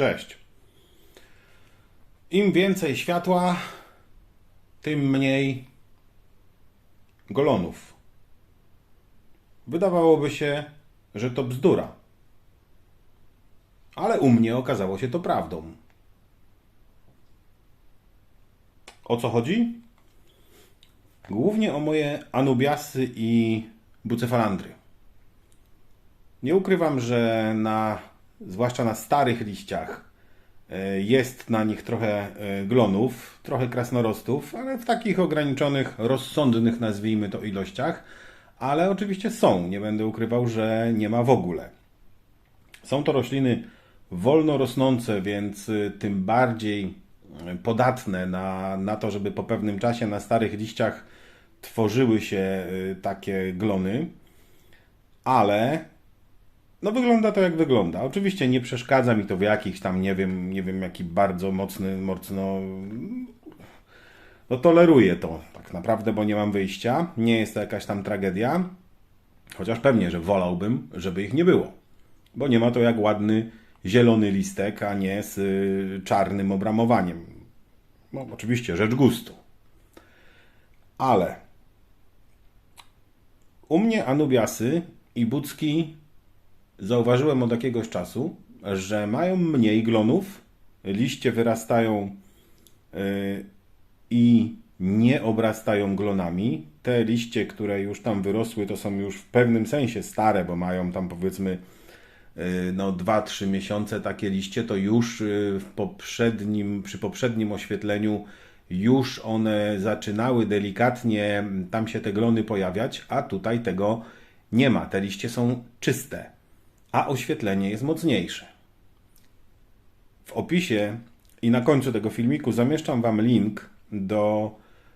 Cześć. Im więcej światła, tym mniej golonów. Wydawałoby się, że to bzdura. Ale u mnie okazało się to prawdą. O co chodzi? Głównie o moje anubiasy i bucefalandry. Nie ukrywam, że na, zwłaszcza na starych liściach, e, jest na nich trochę e, glonów, trochę krasnorostów, ale w takich ograniczonych, rozsądnych, nazwijmy to, ilościach. Ale oczywiście są. Nie będę ukrywał, że nie ma w ogóle. Są to rośliny wolno rosnące, więc y, tym bardziej podatne na, na to, żeby po pewnym czasie na starych liściach tworzyły się takie glony, ale no wygląda to jak wygląda. Oczywiście nie przeszkadza mi to w jakichś tam, nie wiem, nie wiem jaki bardzo mocny, mocno no toleruję to tak naprawdę, bo nie mam wyjścia. Nie jest to jakaś tam tragedia. Chociaż pewnie, że wolałbym, żeby ich nie było. Bo nie ma to jak ładny zielony listek, a nie z y, czarnym obramowaniem. No, oczywiście rzecz gustu. Ale u mnie anubiasy i bucki zauważyłem od jakiegoś czasu, że mają mniej glonów, liście wyrastają y, i nie obrastają glonami. Te liście, które już tam wyrosły, to są już w pewnym sensie stare, bo mają tam powiedzmy y, no 2-3 miesiące takie liście, to już y, w poprzednim, przy poprzednim oświetleniu już one zaczynały delikatnie tam się te glony pojawiać, a tutaj tego nie ma. Te liście są czyste, a oświetlenie jest mocniejsze. W opisie i na końcu tego filmiku zamieszczam Wam link do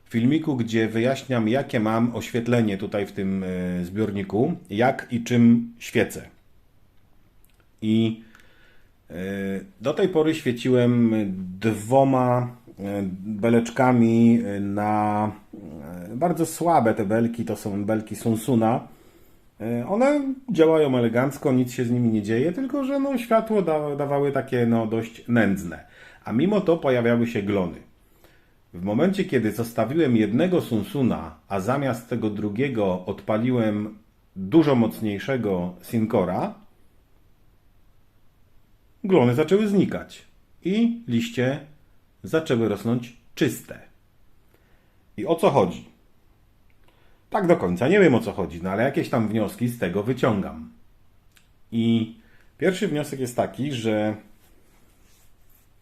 filmiku, gdzie wyjaśniam, jakie mam oświetlenie tutaj w tym e, zbiorniku, jak i czym świecę. I e, do tej pory świeciłem dwoma e, beleczkami na bardzo słabe te belki, to są belki Sunsuna. One działają elegancko, nic się z nimi nie dzieje, tylko że no, światło da, dawały takie no, dość nędzne. A mimo to pojawiały się glony. W momencie, kiedy zostawiłem jednego Sunsuna, a zamiast tego drugiego odpaliłem dużo mocniejszego Sincora, glony zaczęły znikać i liście zaczęły rosnąć czyste. I o co chodzi? Tak do końca nie wiem o co chodzi, no ale jakieś tam wnioski z tego wyciągam. I pierwszy wniosek jest taki, że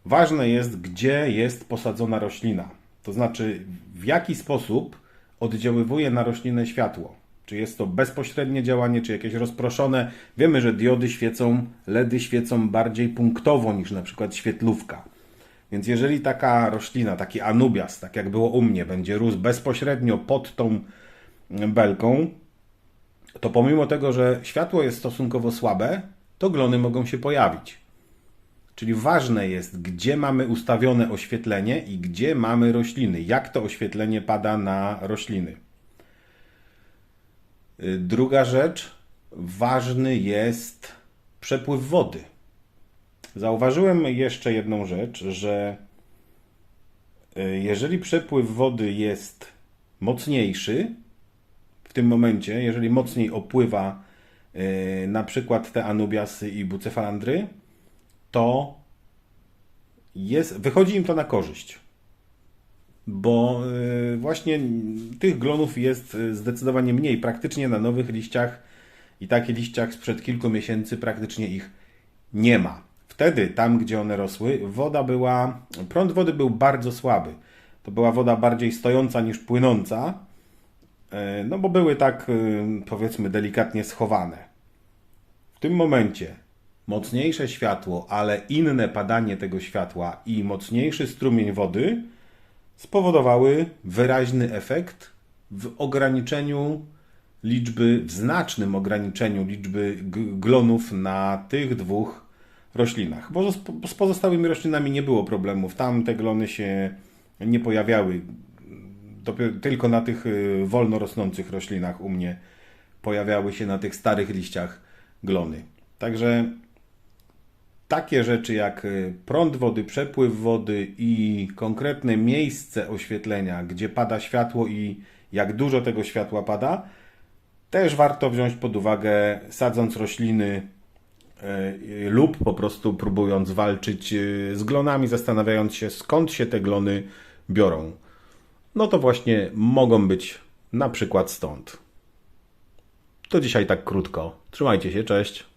ważne jest, gdzie jest posadzona roślina. To znaczy, w jaki sposób oddziaływuje na roślinę światło. Czy jest to bezpośrednie działanie, czy jakieś rozproszone. Wiemy, że diody świecą, LEDy świecą bardziej punktowo niż na przykład świetlówka. Więc jeżeli taka roślina, taki anubias, tak jak było u mnie, będzie rósł bezpośrednio pod tą belką, to pomimo tego, że światło jest stosunkowo słabe, to glony mogą się pojawić. Czyli ważne jest, gdzie mamy ustawione oświetlenie i gdzie mamy rośliny, jak to oświetlenie pada na rośliny. Y, druga rzecz, ważny jest przepływ wody. Zauważyłem jeszcze jedną rzecz, że y, jeżeli przepływ wody jest mocniejszy, w tym momencie, jeżeli mocniej opływa y, na przykład te anubiasy i bucefalandry, to jest, wychodzi im to na korzyść. Bo y, właśnie tych glonów jest y, zdecydowanie mniej. Praktycznie na nowych liściach i takich liściach sprzed kilku miesięcy praktycznie ich nie ma. Wtedy, tam gdzie one rosły, woda była, prąd wody był bardzo słaby. To była woda bardziej stojąca niż płynąca, no bo były tak, powiedzmy, delikatnie schowane. W tym momencie mocniejsze światło, ale inne padanie tego światła i mocniejszy strumień wody spowodowały wyraźny efekt w ograniczeniu liczby, w znacznym ograniczeniu liczby glonów na tych dwóch roślinach. Bo z pozostałymi roślinami nie było problemów. Tam te glony się nie pojawiały. Tylko na tych y, wolno rosnących roślinach u mnie pojawiały się na tych starych liściach glony. Także takie rzeczy jak y, prąd wody, przepływ wody i konkretne miejsce oświetlenia, gdzie pada światło i jak dużo tego światła pada, też warto wziąć pod uwagę, sadząc rośliny y, lub po prostu próbując walczyć z glonami, zastanawiając się skąd się te glony biorą. No to właśnie mogą być na przykład stąd. To dzisiaj tak krótko. Trzymajcie się, cześć.